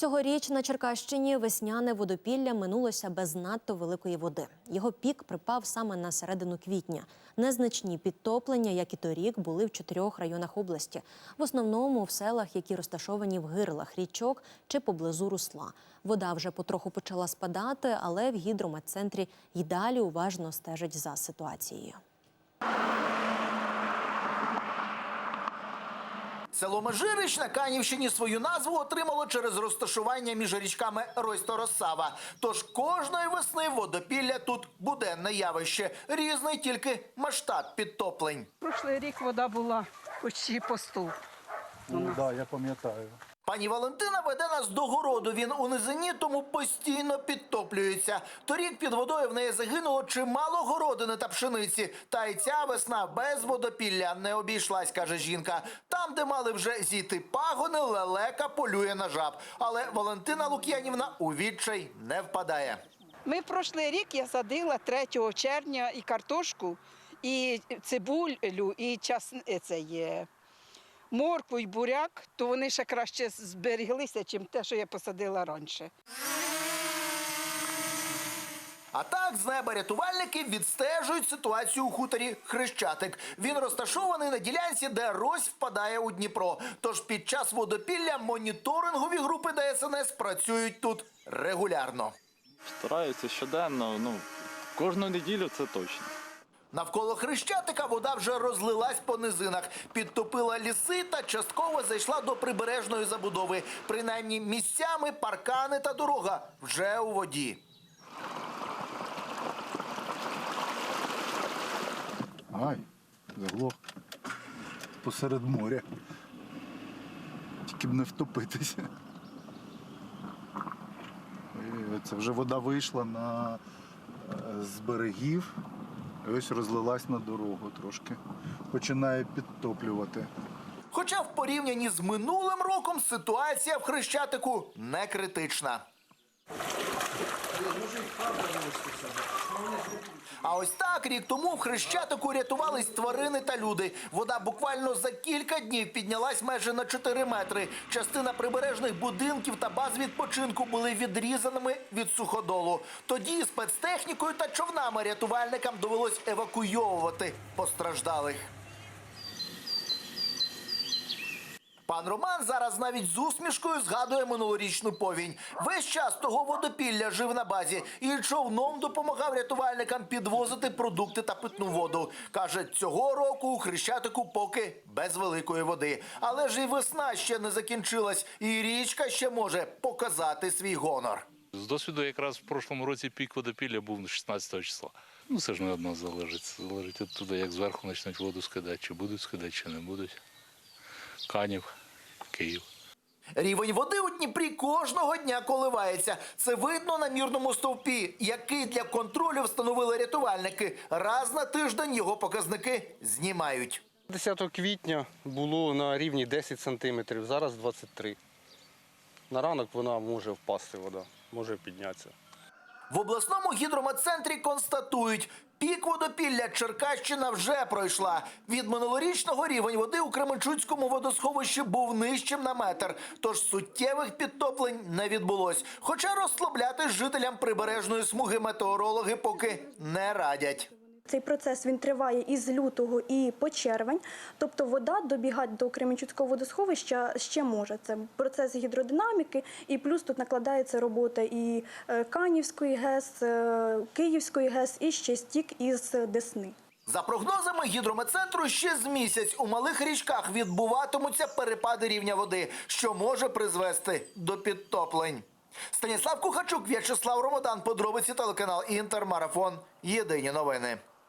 Цьогоріч на Черкащині весняне водопілля минулося без надто великої води. Його пік припав саме на середину квітня. Незначні підтоплення, як і торік, були в чотирьох районах області. В основному в селах, які розташовані в гирлах річок чи поблизу русла. Вода вже потроху почала спадати, але в гідрометцентрі й далі уважно стежать за ситуацією. Село Межирич на Канівщині свою назву отримало через розташування між річками Рось та Росава. Тож кожної весни водопілля тут буденне явище. Різний тільки масштаб підтоплень. Прошлий рік вода була почти по стул. Ну так, я пам'ятаю. Пані Валентина веде нас до городу. Він у низині, тому постійно підтоплюється. Торік під водою в неї загинуло чимало городини та пшениці. Та й ця весна без водопілля не обійшлась, каже жінка. Там, де мали вже зійти пагони, лелека полює на жаб. Але Валентина Лук'янівна у відчай не впадає. Ми прошлий рік я садила 3 червня і картошку, і цибулю, і час це є. Моркву і буряк, то вони ще краще зберіглися, ніж те, що я посадила раніше. А так з неба рятувальники відстежують ситуацію у хуторі Хрещатик. Він розташований на ділянці, де Рось впадає у Дніпро. Тож під час водопілля моніторингові групи ДСНС працюють тут регулярно. Стараються щоденно, ну, кожну неділю це точно. Навколо Хрещатика вода вже розлилась по низинах, підтопила ліси та частково зайшла до прибережної забудови. Принаймні місцями паркани та дорога вже у воді. Ай, заглох посеред моря. Тільки б не втопитися. Це вже вода вийшла на, е, з берегів. І ось розлилась на дорогу трошки. Починає підтоплювати. Хоча в порівнянні з минулим роком ситуація в Хрещатику не критична. А ось так рік тому в Хрещатику рятувались тварини та люди. Вода буквально за кілька днів піднялась майже на 4 метри. Частина прибережних будинків та баз відпочинку були відрізаними від суходолу. Тоді спецтехнікою та човнами рятувальникам довелось евакуйовувати постраждалих. Пан Роман зараз навіть з усмішкою згадує минулорічну повінь. Весь час того водопілля жив на базі і човном допомагав рятувальникам підвозити продукти та питну воду. Каже, цього року у Хрещатику поки без великої води. Але ж і весна ще не закінчилась, і річка ще може показати свій гонор. З досвіду якраз в прошлому році пік водопілля був 16 числа. Ну це ж не одно залежить. Залежить від туди, як зверху почнуть воду скидати, чи будуть скидати, чи не будуть. Канів, Київ. Рівень води у Дніпрі кожного дня коливається. Це видно на мірному стовпі, який для контролю встановили рятувальники. Раз на тиждень його показники знімають. 10 квітня було на рівні 10 сантиметрів, зараз 23. На ранок вона може впасти вода, може піднятися. В обласному гідрометцентрі констатують, пік водопілля Черкащина вже пройшла. Від минулорічного рівень води у Кременчуцькому водосховищі був нижчим на метр, тож суттєвих підтоплень не відбулось. Хоча розслаблятись жителям прибережної смуги метеорологи поки не радять. Цей процес він триває із лютого і по червень, тобто вода добігати до Кременчуцького водосховища ще може. Це процес гідродинаміки, і плюс тут накладається робота і е, Канівської ГЕС, е, Київської ГЕС, і ще стік із Десни. За прогнозами гідрометцентру, ще з місяць у малих річках відбуватимуться перепади рівня води, що може призвести до підтоплень. Станіслав Кухачук, В'ячеслав Ромодан, подробиці телеканал Інтермарафон. Єдині новини.